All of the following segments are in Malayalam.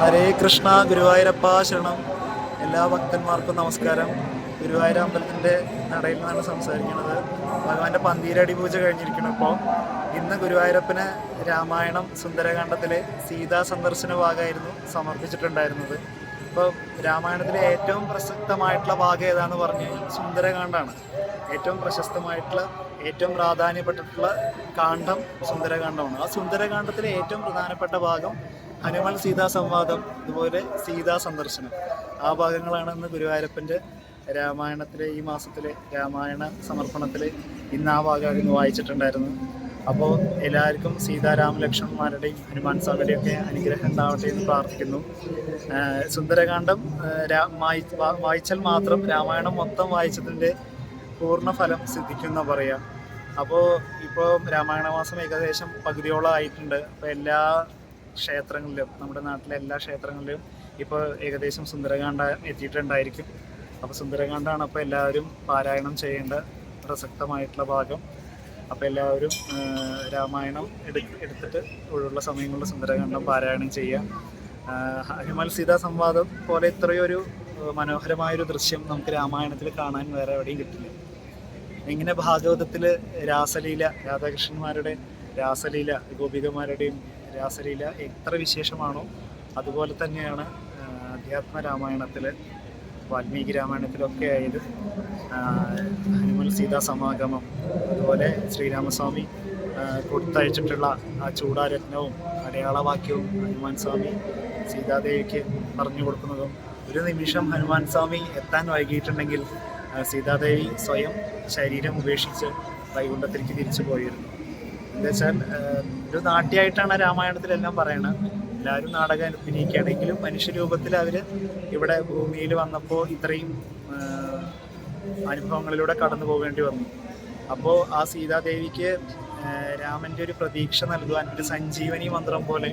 ഹരേ കൃഷ്ണ ഗുരുവായൂരപ്പ ശരണം. എല്ലാ ഭക്തന്മാർക്കും നമസ്കാരം. ഗുരുവായൂർ അമ്പലത്തിന്റെ നടയിൽ നിന്നാണ് സംസാരിക്കുന്നത്. ഭഗവാന്റെ പന്തീരടി പൂജ കഴിഞ്ഞിരിക്കണം ഇപ്പോൾ ഇന്ന് ഗുരുവായൂരപ്പന് രാമായണം സുന്ദരകാന്ഡത്തിലെ സീതാ സന്ദർശന ഭാഗമായിരുന്നു സമർപ്പിച്ചിട്ടുണ്ടായിരുന്നത്. ഇപ്പോൾ രാമായണത്തിലെ ഏറ്റവും പ്രസക്തമായിട്ടുള്ള ഭാഗം ഏതാന്ന് പറഞ്ഞു കഴിഞ്ഞാൽ സുന്ദരകാന്ഡാണ്. ഏറ്റവും പ്രശസ്തമായിട്ടുള്ള ഏറ്റവും പ്രാധാന്യപ്പെട്ടിട്ടുള്ള കാണ്ഡം സുന്ദരകാന്ഡമാണ്. ആ സുന്ദരകാന്ഡത്തിലെ ഏറ്റവും പ്രധാനപ്പെട്ട ഭാഗം ഹനുമൽ സീതാ സംവാദം അതുപോലെ സീതാ സന്ദർശനം. ആ ഭാഗങ്ങളാണ് ഇന്ന് ഗുരുവായൂരപ്പന്റെ രാമായണത്തിലെ ഈ മാസത്തിലെ രാമായണ സമർപ്പണത്തിൽ ഇന്ന് ആ ഭാഗമായിരുന്നു വായിച്ചിട്ടുണ്ടായിരുന്നു. അപ്പോൾ എല്ലാവർക്കും സീതാരാമ ലക്ഷ്മണന്മാരുടെയും ഹനുമാൻ സ്വാമിയുടെയും ഒക്കെ അനുഗ്രഹം ഉണ്ടാവട്ടെ എന്ന് പ്രാർത്ഥിക്കുന്നു. സുന്ദരകാന്ഡം വായി- വായിച്ചാൽ മാത്രം രാമായണം മൊത്തം വായിച്ചതിന്റെ പൂർണ ഫലം സിദ്ധിക്കുന്ന പറയാം. അപ്പോൾ ഇപ്പോൾ രാമായണ മാസം ഏകദേശം പകുതിയോളം ആയിട്ടുണ്ട്. അപ്പോൾ എല്ലാ ക്ഷേത്രങ്ങളിലും നമ്മുടെ നാട്ടിലെ എല്ലാ ക്ഷേത്രങ്ങളിലും ഇപ്പോൾ ഏകദേശം സുന്ദരകാന്ഡ എത്തിയിട്ടുണ്ടായിരിക്കും. അപ്പോൾ സുന്ദരകാന്ഡാണ് അപ്പോൾ എല്ലാവരും പാരായണം ചെയ്യേണ്ട പ്രസക്തമായിട്ടുള്ള ഭാഗം. അപ്പോൾ എല്ലാവരും രാമായണം എടു എടുത്തിട്ട് ഒഴിവുള്ള സമയങ്ങളിൽ സുന്ദരകാന്ഡം പാരായണം ചെയ്യുക. ഹനുമാൻ സീതാ സംവാദം പോലെ ഇത്രയൊരു മനോഹരമായൊരു ദൃശ്യം നമുക്ക് രാമായണത്തിൽ കാണാൻ വേറെ എവിടെയും കിട്ടില്ല. ഇങ്ങനെ ഭാഗവതത്തിൽ രാസലീല രാധാകൃഷ്ണന്മാരുടെ രാസലീല ഗോപികമാരുടെയും രാസലീല എത്ര വിശേഷമാണോ അതുപോലെ തന്നെയാണ് അധ്യാത്മ രാമായണത്തിൽ വാൽമീകി രാമായണത്തിലൊക്കെ ആയത് ഹനുമൽ സീതാ സമാഗമം അതുപോലെ ശ്രീരാമസ്വാമി കൊടുത്തയച്ചിട്ടുള്ള ആ ചൂടാരത്നവും അടയാളവാക്യവും ഹനുമാൻ സ്വാമി സീതാദേവിക്ക് പറഞ്ഞു കൊടുക്കുന്നതും ഒരു നിമിഷം ഹനുമാൻ സ്വാമി എത്താൻ വൈകിയിട്ടുണ്ടെങ്കിൽ സീതാദേവി സ്വയം ശരീരം ഉപേക്ഷിച്ച് വൈകുണ്ഠത്തിലേക്ക് തിരിച്ചു പോയിരുന്നു. എന്താ വെച്ചാൽ ഒരു നാട്യമായിട്ടാണ് രാമായണത്തിലെല്ലാം പറയണത്. എല്ലാവരും നാടകം അഭിനയിക്കുകയാണെങ്കിലും മനുഷ്യരൂപത്തിൽ അവർ ഇവിടെ ഭൂമിയിൽ വന്നപ്പോൾ ഇത്രയും അനുഭവങ്ങളിലൂടെ കടന്നു പോകേണ്ടി വന്നു. അപ്പോൾ ആ സീതാദേവിക്ക് രാമന്റെ ഒരു പ്രതീക്ഷ നൽകുവാൻ ഒരു സഞ്ജീവനി മന്ത്രം പോലെ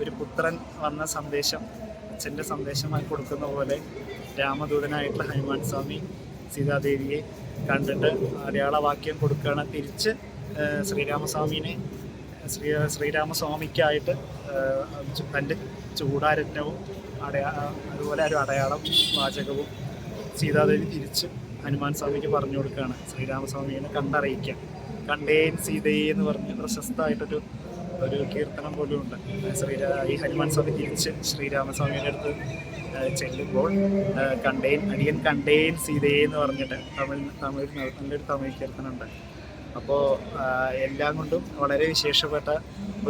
ഒരു പുത്രൻ വന്ന സന്ദേശം അച്ഛന്റെ സന്ദേശമായി കൊടുക്കുന്ന പോലെ രാമദൂതനായിട്ടുള്ള ഹനുമാൻ സ്വാമി സീതാദേവിയെ കണ്ടിട്ട് അടയാളവാക്യം കൊടുക്കുകയാണ്. തിരിച്ച് ശ്രീരാമസ്വാമിനെ ശ്രീ ശ്രീരാമസ്വാമിക്കായിട്ട് തന്റെ ചൂടാരത്നവും അടയാ അതുപോലെ ഒരു അടയാളം വാചകവും സീതാദേവി തിരിച്ച് ഹനുമാൻ സ്വാമിക്ക് പറഞ്ഞു കൊടുക്കുകയാണ്. ശ്രീരാമസ്വാമിയെ കണ്ടറിയിക്കാം കണ്ടേൻ സീതയെ എന്ന് പറഞ്ഞ് പ്രശസ്തമായിട്ടൊരു ഒരു കീർത്തനം പോലും ഉണ്ട് ശ്രീരാ ഈ ഹനുമാൻ സ്വാമി തിരിച്ച് ശ്രീരാമസ്വാമിയുടെ അടുത്ത് ചെല്ലുമ്പോൾ കണ്ടേൻ അടിയൻ കണ്ടേൻ സീതയെ എന്ന് പറഞ്ഞിട്ട് തമിഴ് തമിഴ് നല്ലൊരു തമിഴ് കീർത്തനുണ്ട് അപ്പോൾ എല്ലാം കൊണ്ടും വളരെ വിശേഷപ്പെട്ട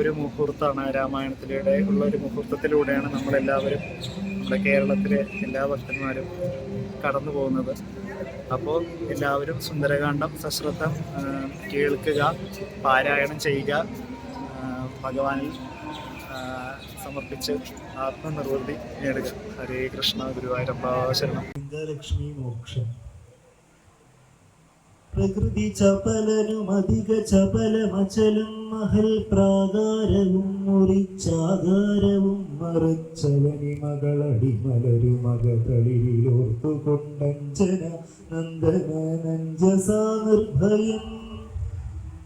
ഒരു മുഹൂർത്തമാണ് രാമായണത്തിലൂടെ ഉള്ള ഒരു മുഹൂർത്തത്തിലൂടെയാണ് നമ്മളെല്ലാവരും നമ്മുടെ കേരളത്തിലെ എല്ലാ ഭക്തന്മാരും കടന്നു പോകുന്നത്. അപ്പോൾ എല്ലാവരും സുന്ദരകാന്ഡം സശ്രദ്ധം കേൾക്കുക പാരായണം ചെയ്യുക ഭഗവാനിൽ സമർപ്പിച്ച് ആത്മനിർവൃത്തി നേടുക. ഹരേ കൃഷ്ണ ഗുരുവായൂരപ്പ ശരണം. ലക്ഷ്മി മോക്ഷം. പ്രകൃതി ചപലനും അധിക ചപലമചലും മഹൽ പ്രാകാരവും മുറിച്ചാകാരവും മറച്ചവനി മകളടിമലരു മകളിലോർത്തു കൊണ്ടഞ്ജന നന്ദനഞ്ജസാ നിർഭയം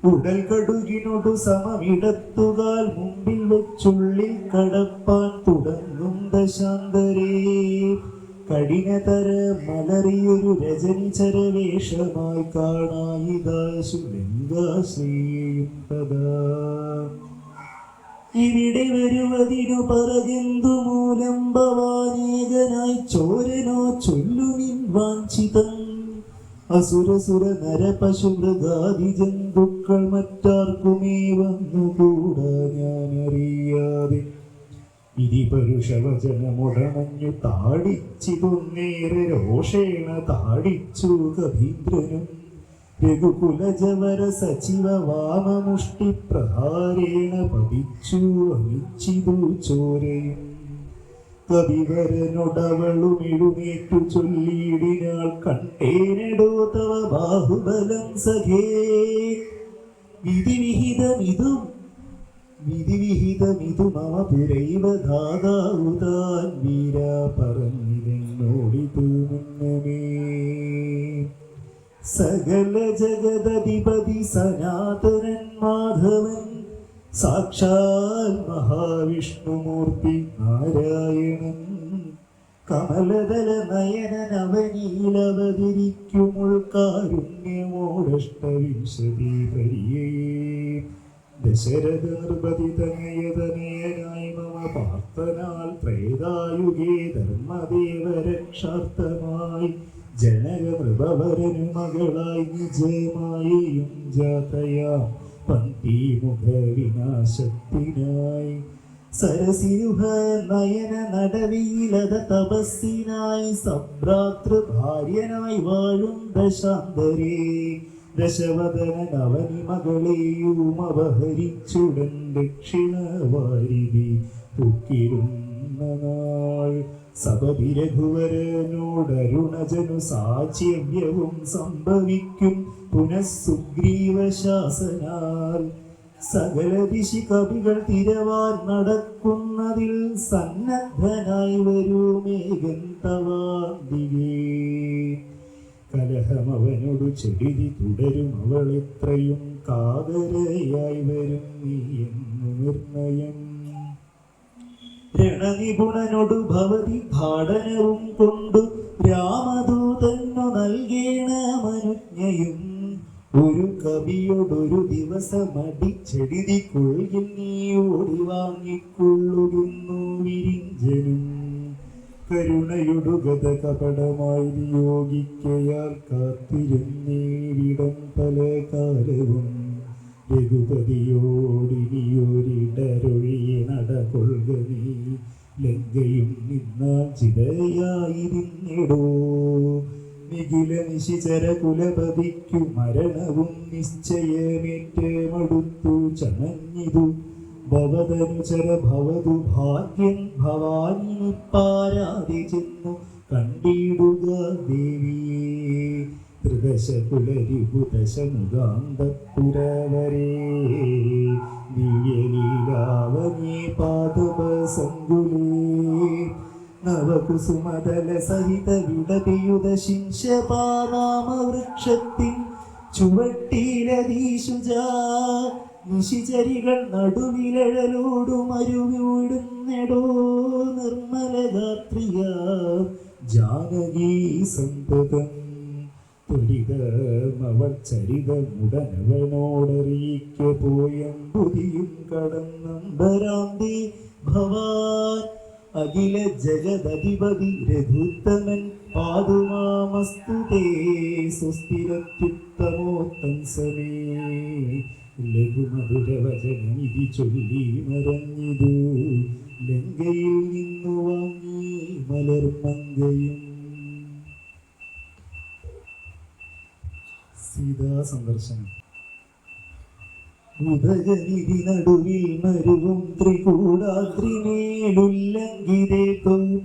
ഉടൽ കടുകിനോടു സമമിടത്തുകാൽ മുമ്പിൽ വെച്ചുള്ളിൽ കടപ്പാൻ തുടങ്ങും ദശാന്തരേ. കഠിനതര മലറിയൊരു രജനി ചരവേഷമായി കാണായിദാശുലിംഗാശ്രീയും തഥാ ഇവിടെ വരുവതിനു പറകെന്തു മൂലം ഭവാനേകനായി ചോരനോ ചൊല്ലുനിൻ വാഞ്ചിതം അസുരസുര നര പശു മൃഗാദി ജന്തുക്കൾ മറ്റാർക്കുമേ വന്നുകൂടാ ഞാൻ അറിയാതെ ഇതി പരുഷവചനമുടമഞ്ഞു താടിച്ചിതൊന്നേറെ രോഷേണ താടിച്ചു കവീന്ദ്രനും രഘുകുലജവര സച്ചിവ വാമമുഷ്ടി പ്രഹാരേണ പതിച്ചു അമിച്ചിതു ചോരയും കവിവരനൊടവളുമിഴുമേറ്റു ചൊല്ലിയിടിനാൾ കണ്ടേനെടോ തവ ബാഹുബലം സഖേ. വിധിവിഹിതമിതും വിധിവിഹിതമിതു മമ സകല ജഗദധിപതി സനാതനൻ മാധവൻ സാക്ഷാൽ മഹാവിഷ്ണുമൂർത്തി നാരായണൻ. കമലതല നയനനവനീലവതിരിക്കുമുൾക്കാരുണ്യമോടഷ്ടവിംശതി പരിയേ ദശരഥ നിർപതി തനയതനയനായി മമ പാർത്ഥനാൽ ത്രേതായുഗേ ധർമ്മദേവ രക്ഷാർത്ഥമായി ജനക നൃപവരനു മകളായി നിജമായും ജാതയാ. പന്തിമുഖ വിനാശത്തിനായി സരസിരുഹ നയന നടവിയിലത തപസ്സിനായി സഭ്രാതൃ ഭാര്യനായി വാഴും ദശാന്തരേ. ദശവദന നവനി മകളെയും അപഹരിച്ചുടൻ ദക്ഷിണവാരിവി പൊക്കിരുന്ന നാൾ സപതി രഘുവരനോടരുണജനു സാചിവ്യവും സംഭവിക്കും പുനഃസുഗ്രീവ ശാസനാൽ സകല ദിശി കവികൾ തിരവാൻ നടക്കുന്നതിൽ സന്നദ്ധനായി വരൂ മേഘന്തവാ കലഹം അവനോട് ചെടി തുടരും. അവൾ എത്രയും കാതരയായി വരും നീ എന്നു നിർണയം. രണനിപുണനോടു ഭവതി ഭാടനവും കൊണ്ടു രാമദൂതന്നു നൽകേണ മനുജ്ഞയും. ഒരു കവിയോടൊരു ദിവസമടിച്ചെടുതി കൊഴുകിൽ നീ ഓടി വാങ്ങിക്കൊള്ളുന്നു വിരിഞ്ചനും. കരുണയൊടുകത കപടമായി നിയോഗിക്കയാൽ കാത്തിരുന്നേവിടം പല കാലവും രഘുപതിയോടിനിയൊരിടരൊഴിയെ നടകൊള്ളുക നീ. ലങ്കയും നിന്നാൽ ചിതയായിരുന്നിടോ. നിഖില നിശിചര കുലപതിക്കു മരണവും നിശ്ചയമേറ്റ് മടുത്തു ചമഞ്ഞിതു ഭവതനുചര ഭവതു ഭാഗ്യൻ ഭവാനി പാരാതി ചെന്നു കണ്ടിടുക ദേവിയെ. ത്രിദശ കുലരിപുദശ മുഖാന്തപുരവരേ ദിവ്യലീലാവനേ പാദപ സങ്കുലേ നവകുസുമതല സഹിത വിടപിയുത ശിംശപാനാമവൃക്ഷത്തിൻ ചുവട്ടിലതീശുജ നിശിചരികൾ നടുവിലഴലോടും അരുവിടുന്നെടോ നിർമ്മലഗാത്രിയ ജാനകീ സന്തതം ത്വരിതമവൾ ചരിതമുടനവനോടറിയിക്ക പോയം ബുധിയും കടന്നമ്പരാന്തി ഭവാൻ. അഖില ജഗദധിപതി രഘുത്തമൻ പാതുമാമസ്തുതേ സുസ്ഥിരത്യുത്തമോ സമേ. ലഘുമധുരവചനമിതി ചൊല്ലി മറഞ്ഞിതു ലങ്കയിൽ നിന്നു വാങ്ങി മലർമങ്കയും സീതാ സന്ദർശനം ഉദകനിധി നടുവിൽ മരുവും ത്രികൂടാദ്രിമേലുല്ലംഘിതേ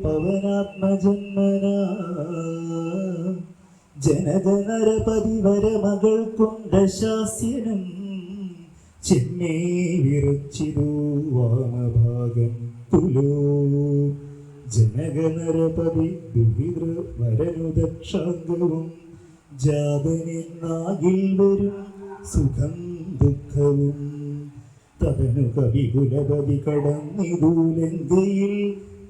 പവനാത്മജന്മന ജനജനരപതി വരമകൾക്കുണ്ട ശാസ്യനും ചെന്നേ വിറച്ചിതു വാമഭാഗം പുലൂ. ജനകനരപതി ദുഹിതൃ വരനുദക്ഷാംഗവും ജാതനെന്നാകിൽ വരും സുഖം ദുഃഖവും തതനു കവികുലപതി കടന്നിതു ലങ്കയിൽ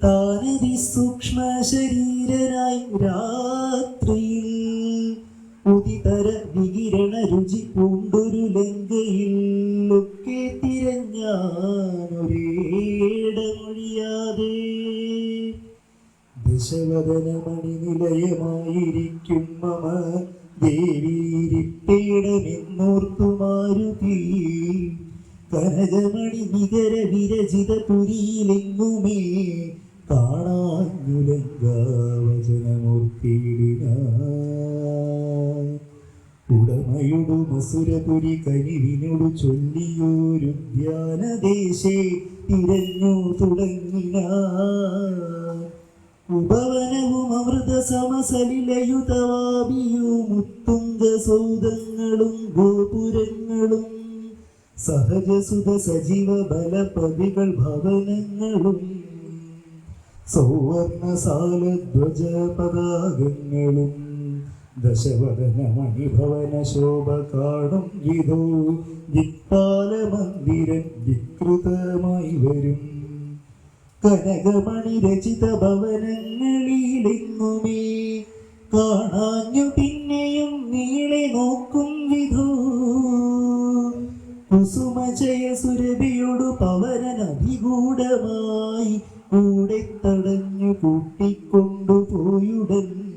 താനതി സൂക്ഷ്മ ശരീരനായി രാത്രിയിൽ. ഉദിതര വികിരണ രുചി പൂണ്ടൊരു ലങ്കയിൽ ഒക്കെ തിരഞ്ഞാനൊരേടമൊഴിയാതെ. ദശവദനമണി നിലയമായിരിക്കും മമ ദേവീരിപ്പേടമെന്നോർത്തു മാരുതി കനകമണി നികര വിരചിത പുരിയിലെങ്ങുമേ കാണാഞ്ഞുലങ്കാവചനമൂർത്തിയിടിന ഉടമയൊടു കരിവിനോട് ചൊല്ലിയൊരു ധ്യാനദേശേ തിരഞ്ഞു തുടങ്ങിന ഉപവനവും അമൃത സമസലിലയുതവാപിയും മുത്തുങ്ക സൗദങ്ങളും ഗോപുരങ്ങളും സഹജസുത സജീവ ബലപതികൾ ഭവനങ്ങളും സൗവർണ സാലധ്വജ പതാകങ്ങളും ദശവദന മണിഭവന ശോഭ കാണും വിധോ ദിക്പാല മന്ദിരം വികൃതമായി വരും. കനകമണി രചിത ഭവനങ്ങളിലെങ്ങുമേ? കാണാഞ്ഞു പിന്നെയും നീളെ നോക്കും വിധോ. കുസുമജയ സുരഭിയോടു പവനനഭിഗൂഢമായി കൂടെ തടഞ്ഞു കൂട്ടിക്കൊണ്ടുപോയുടൻ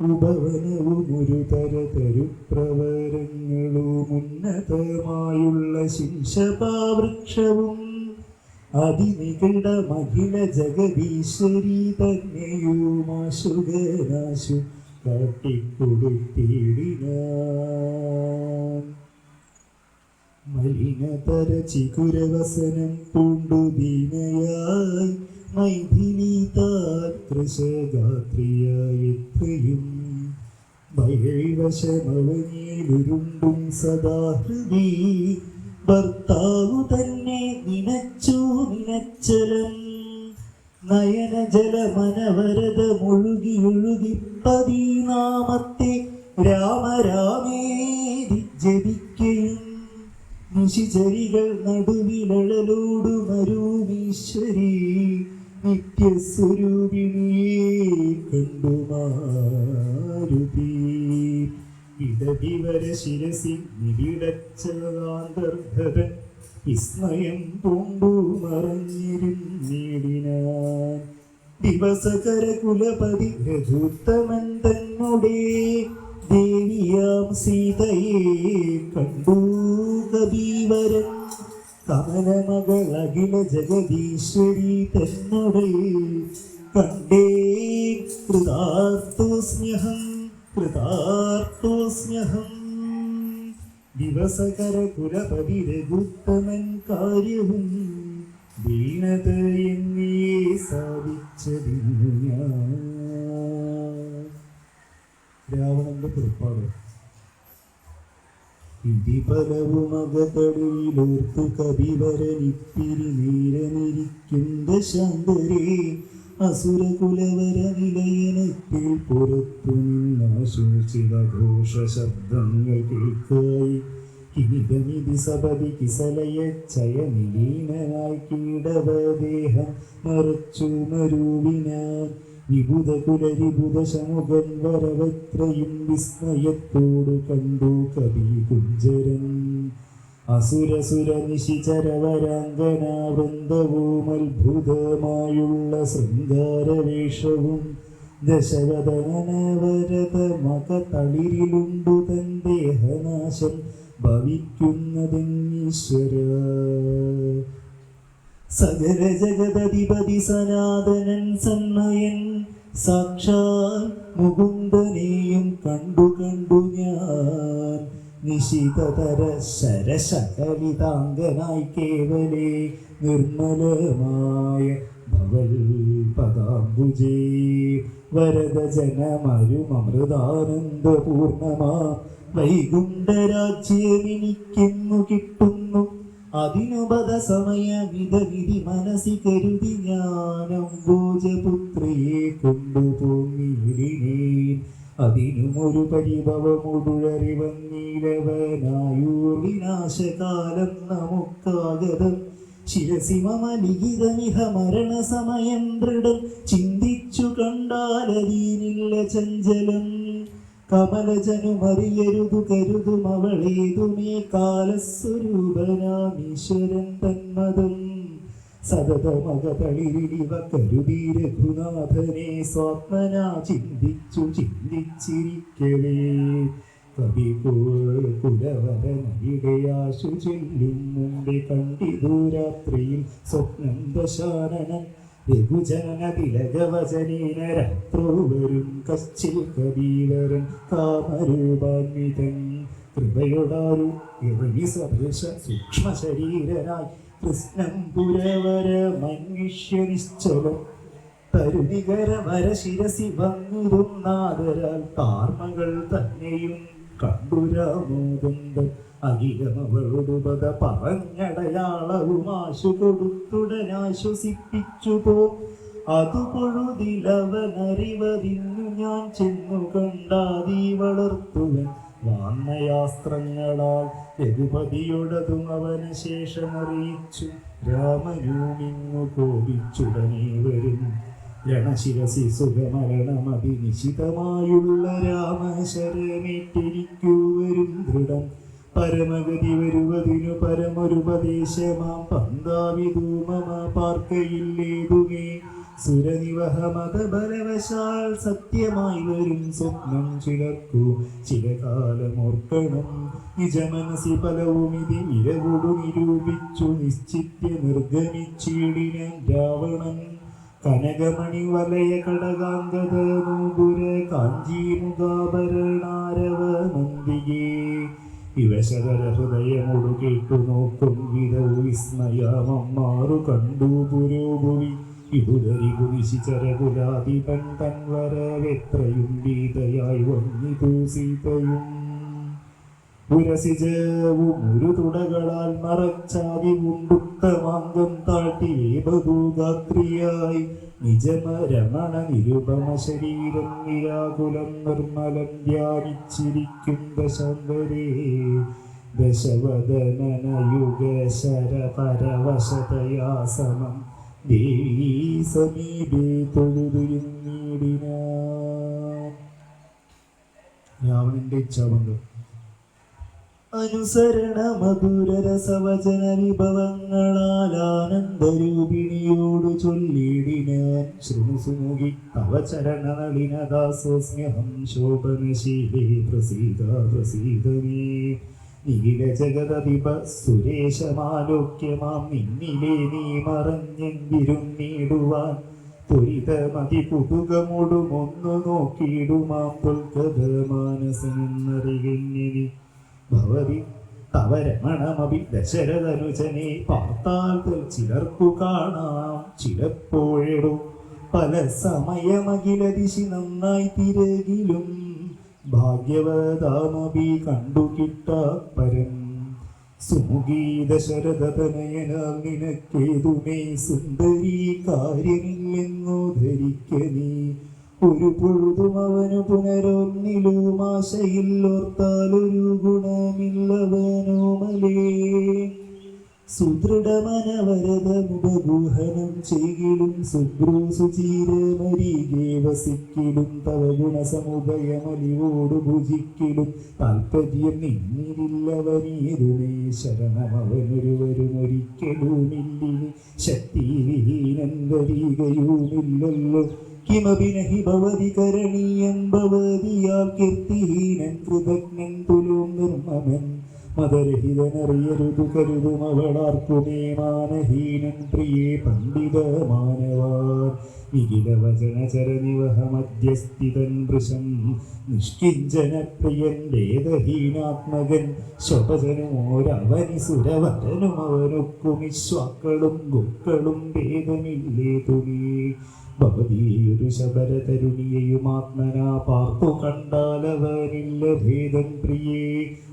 ഉപവനവും ഒരു തരതരുപ്രവരങ്ങളും ഉന്നതമായുള്ള ശിംശപാവൃക്ഷവും അതിനികിട മഹിള ജഗദീശ്വരി തന്നെയുമാശുഗനാശു കാട്ടിക്കൊടുത്തിടിന മലിനതര ചികുരവസനം പൂണ്ടു ദീനയായി മൈഥിലി താകൃശഗാത്രിയായി എത്രയും ഭയവശമവനിയിലുരുണ്ടും സദാ ഹൃദി ഭർത്താവു തന്നെ നിനച്ചു നിനച്ചലം. നയന ജലമനവരത മുഴുകി ഒഴുകി പതിനാമത്തെ രാമരാമേരി ജപിക്കയും നിശിചരികൾ നടുവിലഴലോടു മരുമീശ്വരി നിത്യസ്വരൂപിണിയെ കണ്ടു മാരുതി ഇടവിവര ശിരസി നിവിടച്ചാന്തർഭവൻ വിസ്മയം പൂണ്ടു മറഞ്ഞിരുന്നിടിനാൻ ദിവസകര കുലപതി രഘുത്തമൻ തന്നുടേ ദേവിയാം സീതയെ കണ്ടു കബീവരൻ കമലമകൾ അഖില ജഗദീശ്വരി തന്നോടേ കണ്ടേ. കൃതാർത്ഥോസ്മ്യഹം കൃതാർത്ഥോസ്മ്യഹം ദിവസകര കുലപതി രഘുത്തമൻ കാര്യവും വീണത് എന്നേ സാധിച്ചതിന് രാവണന്റെ പുറപ്പാട്. ഇതിപലവുമകതടിയിലോർത്തു കവിവരനിപ്പിരി നീരനിരിക്കുന്ന ശാന്തരേ അസുരകുലവര നിലയനത്തിൽ പുറത്തു നിന്നാശോചിതഘോഷ ശബ്ദങ്ങൾ കേൾക്കായി. കിനിതമിതി സപതി കിസലയ ചയനിലീനനായി കീടവദേഹം മറച്ചു മരുവിനാൻ വിബുധ കുലരിബുധ ശമുഖൻ വരവത്രയും വിസ്മയത്തോടു കണ്ടു കവി കുഞ്ചരൻ. അസുരസുര നിശിചരവരാംഗനാവൃന്ദവും അത്ഭുതമായുള്ള ശൃംഗാരവേഷവും ദശവദനവരത മക തളിരിലുണ്ടു തൻ ദേഹനാശം ഭവിക്കുന്നതെന്നീശ്വര. സകല ജഗതധിപതി സനാതനൻ സന്മയൻ. സാക്ഷാൽ മുകുന്ദനെയും കണ്ടു കണ്ടു ഞാൻ. നിശിതതര ശരശകലിതാംഗനായി കേവലേ നിർമ്മലമായ ഭവൽ പദാംബുജേ. വരദ ജനമരുമൃതാനന്ദപൂർണമാ വൈകുണ്ഠരാജ്യമെനിക്കെന്നു കിട്ടുന്നു അതിനുപത സമയമിതവിധി മനസ്സി കരുതി ഞാനംബോജപുത്രിയെ കൊണ്ടുപോങ്ങിയിടിനേൻ അതിനുമൊരു പരിഭവമുടുഴറി വന്നിരവനായൂർ വിനാശകാലം നമുക്കാകതം. ശിരസി മമ മരണസമയം ദൃഢം. ചിന്തിച്ചു കണ്ടാലതീനില്ല ചഞ്ചലം കമലജനുമറിയരുതു കരുതും അവളേതുമേ കാലസ്വരൂപനാമീശ്വരൻ തന്മതം സതതമകതളിരിവ കരുതി രഘുനാഥനെ സ്വാത്മനാ ചിന്തിച്ചു ചിന്തിച്ചിരിക്കവേ കവി കുലവരനിടയാശു ചെല്ലും മുമ്പേ കണ്ടിതു രാത്രിയിൽ സ്വപ്നം ദശാനനം രഘുജനന തിലകവചനേന രാത്രോ വരും കശ്ചിൽ കവീവരൻ കാമരൂപാന്വിതൻ. കൃപയൊടാരു ഇറങ്ങി സദൃശ സൂക്ഷ്മ ശരീരനായി കൃഷ്ണൻ പുരവര മനുഷ്യ നിശ്ചലം. തരുണികര വരശിരസി വന്നിരും നാദരാൽ താർമകൾ തന്നെയും കണ്ടുരാമോദന്തം അഖിലമവളുപത പറഞ്ഞടയാളവുമാശു കൊടുത്തുടനാശ്വസിപ്പിച്ചു പോ അതു പൊഴുതിലവനറിവതിന്നു ഞാൻ ചെന്നു കണ്ടാതീ വളർത്തുവൻ വാന്നയാസ്ത്രങ്ങളാൽ രഘുപതിയോടതും അവന് ശേഷമറിയിച്ചു. രാമനുമിങ്ങു കോപിച്ചുടനെ വരും. രണശിരസി സുഖമരണമതി നിശിതമായുള്ള രാമശരമേറ്റിരിക്കൂ വരും ദൃഢം. പരമഗതി വരുവതിനു പരമൊരുപദേശമാം പന്താവിധൂമമ പാർക്കയില്ലേതുമേ സുരനിവഹമത ബലവശാൽ സത്യമായി വരും സ്വപ്നം ചിലർക്കു. ചില കാലമോർക്കണം. നിജമനസി ഫലവും ഇതി ഇരകൊടു നിരൂപിച്ചു നിശ്ചിത്യ നിർഗമിച്ചിടിന രാവണൻ. കനകമണി വലയ കടകാന്തത നൂപുര കാഞ്ചി മുഖാഭരണാരവ മന്ദികേ വിവശതര ഹൃദയമോടു കേട്ടു നോക്കും വിധവു വിസ്മയമമ്മാറു കണ്ടു പുരോഭുവി. ഇതുതരി കുരിശിച്ചരകുലാധിപൻ തൻ വരവെത്രയും ഗീതയായി വന്നിതു സീതയും. ഉരസിജവും ഒരു തുടകളാൽ മറച്ചാതി ഉണ്ടുത്തമാങ്കം താഴ്ത്തി വേപദൂഗാത്രിയായി നിജമ രമണ നിരുപമ ശരീരം നിരാകുലം നിർമ്മലം ധ്യാനിച്ചിരിക്കും ദശംവരേ ദശവദനയുഗശരപരവശതയാ സമം ദേവീ സമീപേ തൊഴുതിരുന്നീടിന ഇച്ഛാഭംഗം അനുസരണ മധുര രസവചന വിഭവങ്ങളാൽ ആനന്ദരൂപിണിയോടു ചൊല്ലിടിനാൻ ശൃണുസുമുഖി തവ ചരണ നളിനദാസോസ്മ്യഹം ശോഭനശീലേ പ്രസീത പ്രസീതമേ. നീല ജഗതതിപ സുരേശമാലോക്യമാം നിന്നിലെ നീ മറഞ്ഞെന്തിരുന്നിടുവാൻ ത്വരിതമതി പുതുകമൊടുമൊന്നു നോക്കിയിടുമാം തൊൽക്കഥ മാനസനെന്നറികഞ്ഞിനി ഭവതി തവ ദശരഥനുജനെ പാർത്താൽ തൽ ചിലർക്കു കാണാം. ചിലപ്പോഴെടും പല സമയമഖിലതിശി നന്നായി തിരകിലും ഭാഗ്യവതാമഭി കണ്ടു കിട്ട പരം. സുമുഖീത ശരദതനയനാൽ നിനക്കേതുമേ സുന്ദരീ കാര്യമില്ലെന്നു ധരിക്ക നീ ഒരു പൊഴുതും അവനു പുനരൊന്നിലും ഗുണമില്ലവനോ മലേ ഗുണമില്ലവനോമലേ. സുദൃഢമനവരതമുപഗൂഹനം ചെയ്യിലും സുബ്രു സുചീരമരികെ വസിക്കിലും തവ ഗുണസമുഭയമലിവോടു ഭുജിക്കിലും താൽപ്പര്യം നിന്നിലില്ലവനീതുമേ ശരണമവനൊരുവരും ഒരിക്കലുമില്ലിനി ശക്തിവിഹീനൻ വരികയുമില്ലല്ലോ കിമപി നഹി ഭവതി കരണീയം ഭവതിയാൽ കീർത്തിഹീനൻ കൃതജ്ഞൻ തുലും നിർമ്മമൻ മതരഹിതനറിയരുതു കരുതും അവളാർക്കുമേ മാനഹീനൻ പ്രിയേ പണ്ഡിത മാനവാർ വികിലവചനചരനിവഹമധ്യസ്ഥിതൻ വൃശം നിഷ്കിഞ്ചന പ്രിയൻ വേദഹീനാത്മകൻ. ശോഭജനുമോരവനി സുരവരനും അവനൊക്കുമിശ്വാക്കളും ഗുക്കളും ഭേദമില്ലേ തുണി ഭവതിയൊരു ശബരതരുണിയെയും ആത്മനാ പാർത്തു കണ്ടാലവരില്ല ഭേദം പ്രിയേ.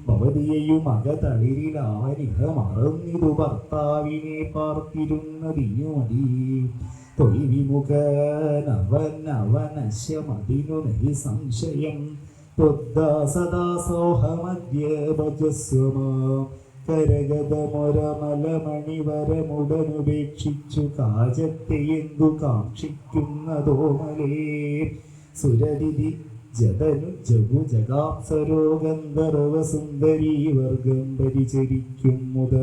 ഭവതിയെയും അകതളിരിലാവനിഹ മറന്നിതു ഭർത്താവിനെ പാർത്തിരുന്നതിനുമതി തൊഴിവിമുഖനവനവനശ്യമതിനു നഹി സംശയം. ത്വദ്ദാസദാസോഹമദ്യ ഭജസ്വമാ. കരഗതമൊരമലമണിവരമുടനുപേക്ഷിച്ചു കാജത്തെ കാക്ഷിക്കുന്നതോ കാക്ഷിക്കുന്നതോമലേ? സുരരിതി ജതനു ജഗു ജഗാംസരോ ഗന്ധർവസുന്ദരീ വർഗം പരിചരിക്കും മുത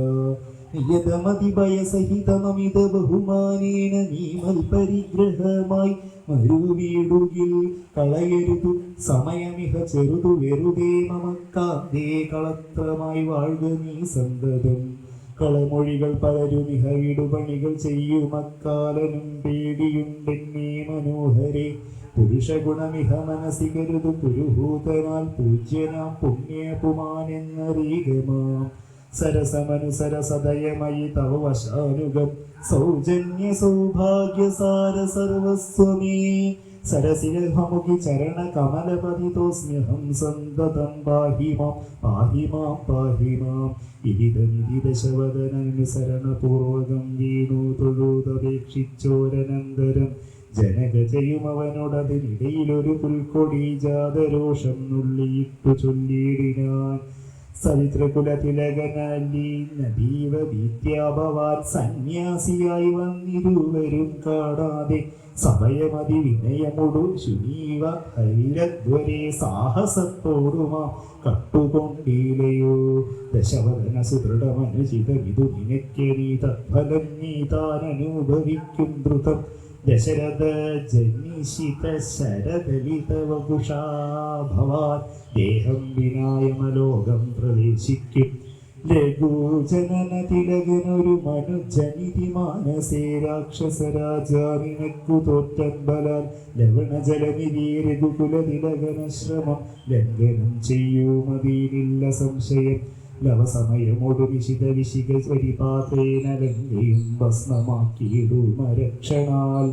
നിയതമതിഭയസഹിതമമിത ബഹുമാനേന നീമൽ പരിഗ്രഹമായി മരുവീടുകിൽ കളയരുതു. സമയമിഹ ചെറുതു വെറുതെ മമക്കാന്തേ കളത്രമായി വാഴുക നീ സന്തതം. കളമൊഴികൾ പലരുമിഹ വീടുപണികൾ ചെയ്യുമക്കാലനും പേടിയുണ്ടെന്നേ മനോഹരെ. പുരുഷഗുണമിഹ മനസ്സി കരുതു. പുരുഹൂതനാൽ പൂജ്യനാം പുണ്യപുമാനെന്നറിയുകമാം സരസമനുസര സദയമയി തവ വശാനുഗം. സൗജന്യ സൗഭാഗ്യസാര സർവസ്വമേ. സരസിരഹമുഖി ചരണ കമലപതിതോസ്മ്യഹം സന്തതം പാഹി മാം പാഹി മാം പാഹി മാം. ദശവദനനുസരണപൂർവകം വീണു തൊഴുതപേക്ഷിച്ചോരനന്തരം. ജനക ചെയ്യുമവനോടതിനിടയിലൊരു പുൽക്കൊടി ജാതരോഷം നുള്ളിയിട്ടു ചൊല്ലിയിടിനാൻ. സവിത്രകുലതിലകനല്ലി നദീവ സന്യാസിയായി വന്നിരുവരും. കാണാതെ സമയമതി വിനയമൊടു ശുനീവ ഹൈരദ്വരെ സാഹസത്തോടുമാ കട്ടുകൊണ്ടിലയോ. ദശവദന സുദൃഢമനുചിത വിധു നിനക്കെനി തത്ഫലം നീ താൻ അനുഭവിക്കും ദ്രുതം. ദശരഥ ജനിഷിത ശരദലിത വകുഷാ ഭവാൻ ദേഹം വിനായമലോകം പ്രവേശിക്കും ലഘുജനന തിലകനൊരു മനുജനിതി മാനസേ രാക്ഷസരാജാവിനക്കു തോറ്റമ്പലാൽ ലവണജലനിധി രഘുകുല തിലകന ശ്രമം ലംഘനം ചെയ്യുമതിയിലില്ല സംശയം ലവസമയമോടു വിശിത വിശിക പരിപാത്രേന ലങ്കയും ഭസ്മമാക്കിയിടുമരക്ഷണാൽ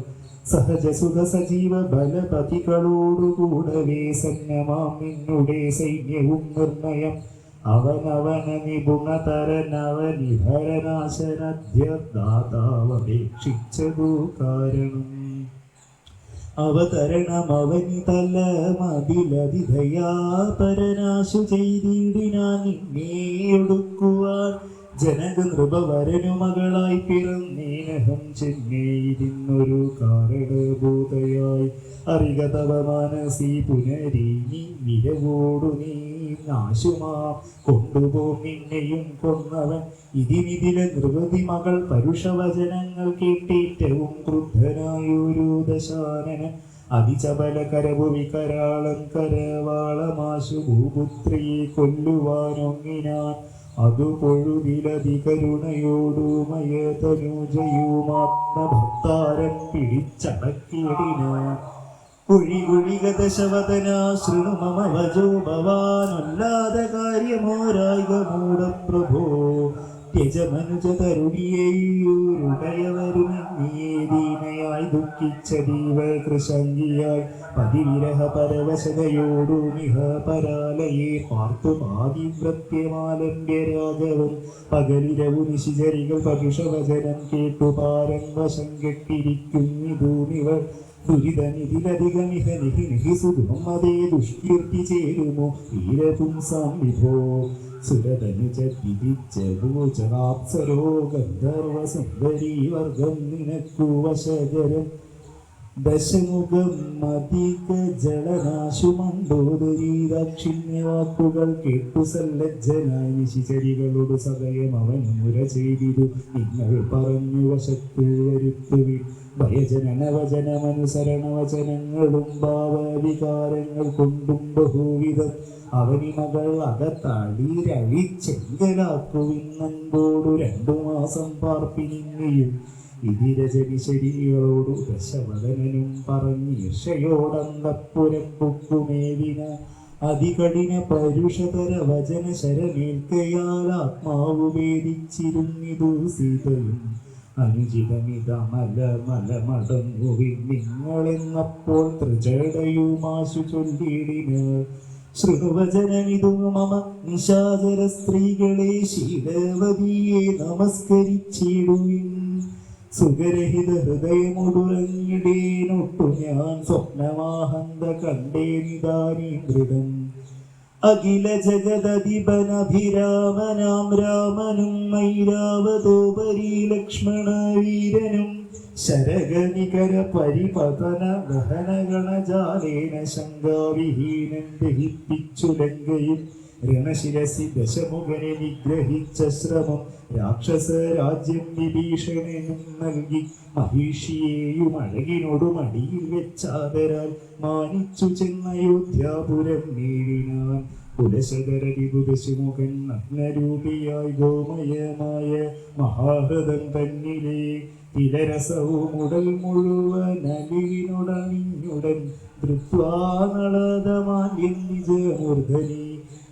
സഹജ സുഖ സജീവ ബലപതികളോടുകൂടവേ സന്നമാം നിന്നുടെ സൈന്യവും നിർണയം. അവനവന നിപുണതരനവനിഭരനാശനദ്യദാതാവപേക്ഷിച്ചതു കാരണം അവതരണമവനിതല്ല മതിലതിഥയാ പരനാശു ചെയ്തിടിനാൻ നിന്നെയൊടുക്കുവാൻ ജനക നൃപവരനു മകളായി പിറന്നേഹം ചെന്നൈയിരുന്നൊരു കാരണഭൂതയായി. അറിക തവ മനസി പുനരീനി വിരവോടു നീ നാശുമാ. നിന്നെയും കൊന്നവൻ. ഇതിനിതിലെ നൃപതി മകൾ പരുഷവചനങ്ങൾ കേട്ടേറ്റവും ക്രുദ്ധനായൊരു ദശാനന അതിചപല കരഭുവി കരാളം കരവാളമാശു ഭൂപുത്രിയെ കൊല്ലുവാനൊങ്ങിനാൻ. അതു പൊഴുതിലതി കരുണയോടുമയ തനുജയുമാത്മഭക്താരം പിടിച്ചടക്കിയടിനാൻ കുഴികുഴികദശവദന ശൃണു മമ വജോ ഭവാനല്ലാത കാര്യമോരായിക മൂടപ്രഭോ ത്യജമനുജ തരുണിയേയുടയവരുമെന്നീദീനയായി ദുഃഖിച്ച ദീവകൃശങ്കിയായി പതിവിരഹ പരവശതയോടു പരാലയെ പാർത്തു പാതിവ്രത്യമാലംബ്യ രാഘവൻ പകലിരവു നിശിചരികൾ പകുഷവചനം കേട്ടു പാരംവശം കെട്ടിരിക്കുന്നിതൂമിവർ ദുരിതനിധിലധികമിഹ നിഹി നിഹി സുഖം അതേ ദുഷ്കീർത്തി ചേരുമോ വീരപുംസാം വിഭോ സുന്ദരീ വർഗം നിനക്കു ദശമുഖം മതിക കേട്ടു സല്ലജ്ജനായി നിശിചരികളോട് സദയം അവൻ മുര ചെയ്തിരു. നിങ്ങൾ പറഞ്ഞു വശത്ത് വരുത്തുവിൻ. ഭയജനനവചനമനുസരണ വചനങ്ങളും ഭാവവികാരങ്ങൾ കൊണ്ടും ബഹുവിധം അവനി മകൾ അകത്തളിരഴിച്ചെങ്കലാക്കുവിന്നോടു രണ്ടു മാസം പാർപ്പിനിയും ഇതിരജനിശരികളോടു ദശവദനനും പറഞ്ഞീർഷയോടന്തപ്പുരം പൊക്കുമേവിന അതികഠിന പരുഷതര വചന ശരമേൽക്കയാൽ ആത്മാവു വേദിച്ചിരുന്നിതു സീതയും അനുചിതമിതമല മലമടങ്ങുവിൻ നിങ്ങളെന്നപ്പോൾ ത്രിജടയുമാശു ചൊല്ലിടിന് ശൃണുവചനമിതു മമ നിശാചര സ്ത്രീകളെ ശീലവതിയെ നമസ്കരിച്ചിടുവിൻ. സുഖരഹിത ഹൃദയമുടുറങ്ങിടേനൊട്ടു ഞാൻ സ്വപ്നമാഹന്ത കണ്ടേനിതാനീമൃതം അഖില ജഗദധിപനഭിരാമനാം രാമനും മൈരാവതോപരി ലക്ഷ്മണ വീരനും ശരഗനികര പരിപതന ദഹനഗണജാലേന ശങ്കാവിഹീനൻ ദഹിപ്പിച്ചു ലങ്കയും രണശിരസി ദശമുഖനെ നിഗ്രഹിച്ച ശ്രമം രാക്ഷസ രാജ്യം വിഭീഷണനും നൽകി. മഹിഷിയെയും അഴകിനോടും അടിയിൽ വെച്ചാതരാൽ മാനിച്ചു ചെന്നയോധ്യാപുരം നേടിനാൻ കുലശകരരിപുദശുമുഖൻ നഗ്നരൂപിയായി ഗോമയമായ മഹാഹൃദം തന്നിലെ. തിലരസവും ഉടൽ മുഴുവൻ അലിവിനുടണിഞ്ഞുടൻ ധൃത്വാ നളതമാല്യം നിജമൂർധനി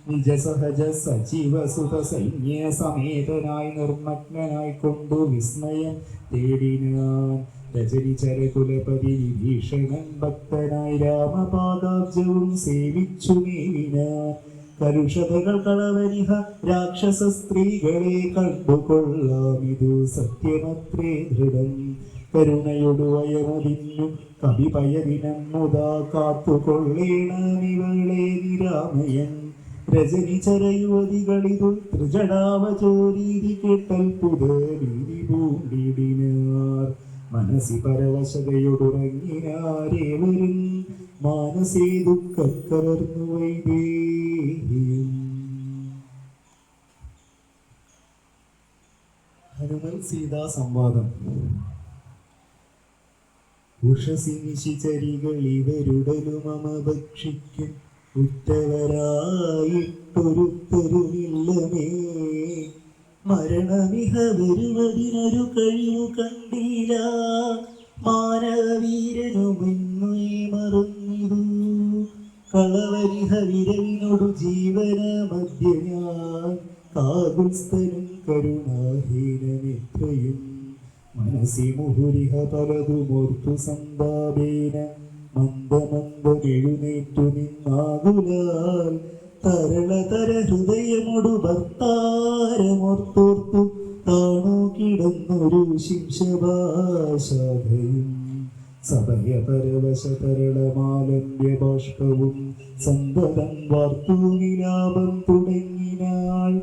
നിജ സഹജ സജീവ സുഖ സൈന്യ സമേതനായി നിർമ്മഗ്നായി കൊണ്ടു വിസ്മയം തേടിനാൻ. രജനി ചരകുലപതി വിഭീഷണൻ ഭക്തനായി രാമപാദാബ്ജവും സേവിച്ചു മേവിനാൻ. കലുഷതകൾ കളവരിഹ രാക്ഷസ സ്ത്രീകളെ കണ്ടുകൊള്ളാം ഇതു സത്യമത്രേ ദൃഢം. കരുണയൊടു വയമതിന്നു കവി പയവിനമ്മുതാ കാത്തുകൊള്ളേണമിവളെ നിരാമയൻ. രജനി ചരയുവതികളിതു ത്രിജടാവചോരീതി കേട്ടൽ പുതരീതി പൂണ്ടിടിനാർ. മനസി പരവശതയൊടുറങ്ങിനാരേവരും മാനസേ ദുഃഖക്കലർന്നു വൈദേഹിയും. ഹനുമൻ സീതാ സംവാദം ഉഷസി നിശിചരികൾ ഇവരുടലും മമ ഭക്ഷിക്കും ഉറ്റവരായിട്ടൊരുത്തരുമില്ലമേ. മരണമിഹ വരുവതിനൊരു കഴിവു കണ്ടില്ല. മാനവീരനുമെന്നേ മറന്നിരു കളവരിഹ വിരവിനൊടു ജീവന മധ്യ കരുണാഹീനമിത്രയും മനസി മുഹുരിഹ പലതുമോർത്തു സന്താപേന മന്ദമന്ദമെഴുന്നേറ്റു നിന്നാകുലാൽ തരളതര ഹൃദയമൊടു ഭർത്താരമോർത്തോർത്തു താണു കിടന്നൊരു ശിംശഭാഷാധയും. സഭയ പരവശ തരളമാലമ്യ ബാഷ്പവും സന്തതം വാർത്തു വിലാപം തുടങ്ങിനാൾ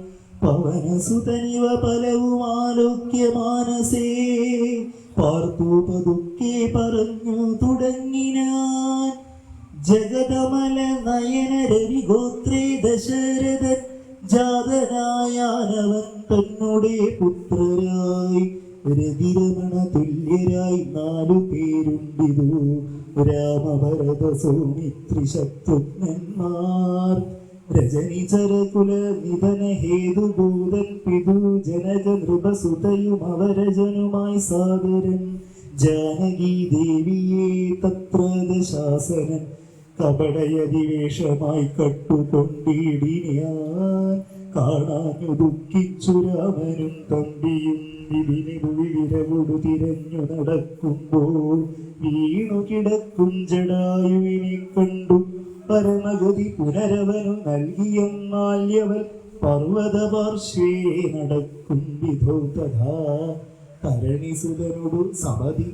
പവനസുതനിവ പലവും ആലോക്യ മാനസേ. പാർത്തു പറഞ്ഞു തുടങ്ങിനാൻ. ജഗതമല നയന രവിഗോത്രേ ദശരഥൻ ജാതനായാനവൻ തന്നുടെ പുത്രരായി. രതിരമണ തുല്യരായി നാലു പേരുണ്ടിതു. രാമഭരത സൗമിത്രി ശത്രുഘ്നന്മാർ രജനിചരകുല നിധന ഹേതുഭൂതൻ പിതു ജനക നൃപസുതയും അവരജനുമായി സാദരൻ ജാനകി ദേവിയെ തത്ര ദശാസനൻ കപടയതിവേഷമായി കട്ടുകൊണ്ടിടിനാൻ കാണാഞ്ഞു ദുഃഖിച്ചു രാമനും തമ്പിയും വിരവൊടു തിരഞ്ഞു നടക്കുമ്പോൾ വീണു കിടക്കും ജടായുവിനെ കണ്ടു. പരമഗതി പുനരവനു നൽകിയ മാല്യവൻ പർവത പാർശ്വേ നടക്കും വിധോ തഥാ തരണിസുതനോടു സമതി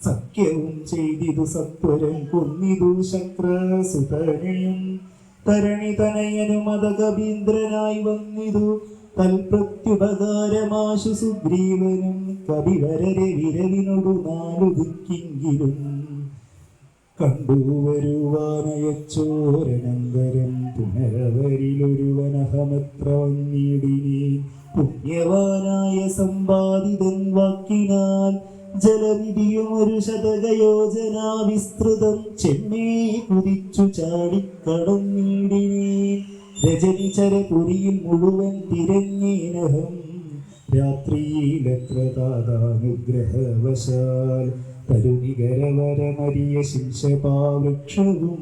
സഖ്യവും ചെയ്തിതു സത്വരം കൊന്നിതു ശക്രസുതനെയും തരണി തനയനും മതകവീന്ദ്രനായി വന്നിതു. തൽപ്രത്യുപകാരമാശു സുഗ്രീവനും കവിവരരെ വിരവിനോടു നാലു ദിക്കിങ്കിലും കണ്ടുവരുവാനയച്ചോരനന്തരം പുനരവരിലൊരുവനഹമത്ര വന്നിടിനെ പുണ്യവാനായ സമ്പാദിതൻ വാക്കിനാൽ ജലനിധിയും ഒരു ശതകയോജന വിസ്തൃതം ചെമ്മേ കുതിച്ചു ചാടിക്കടന്നിടിനി രജനിചരപുരിയിൽ മുഴുവൻ തിരഞ്ഞേനഹം. രാത്രിയിലെത്ര താതാനുഗ്രഹവശാൽ തരുണികരവരമരിയ ശിംശപാവൃക്ഷവും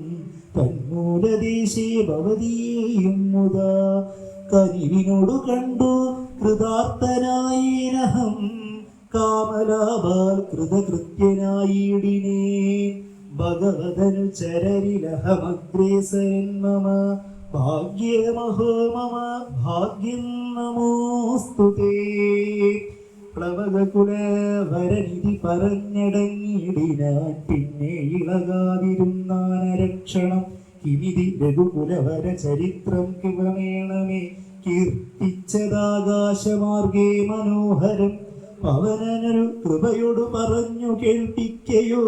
തന്മൂലദേശേ ഭവതിയെയും മുതാ കരിവിനോടു കണ്ടു കൃതാർത്ഥനായേനഹം. കാമലാബാൽ കൃതകൃത്യനായിടിനേ. ഭഗവതനു ചരരിലഹമഗ്രേസരൻ മമ. ഭാഗ്യമഹോ മമ ഭാഗ്യം നമോസ്തുതേ പ്ലവകുലവരനിധി പറഞ്ഞടങ്ങിയിടിനാൻ പിന്നെ ഇളകാതിരുന്നാനരക്ഷണം കിമിതി രഘുകുലവര ചരിത്രം കിവമേണമേ കീർത്തിച്ചതാകാശമാർഗേ മനോഹരം. പവനനൊരു കൃപയോട് പറഞ്ഞു കേൾപ്പിക്കയോ?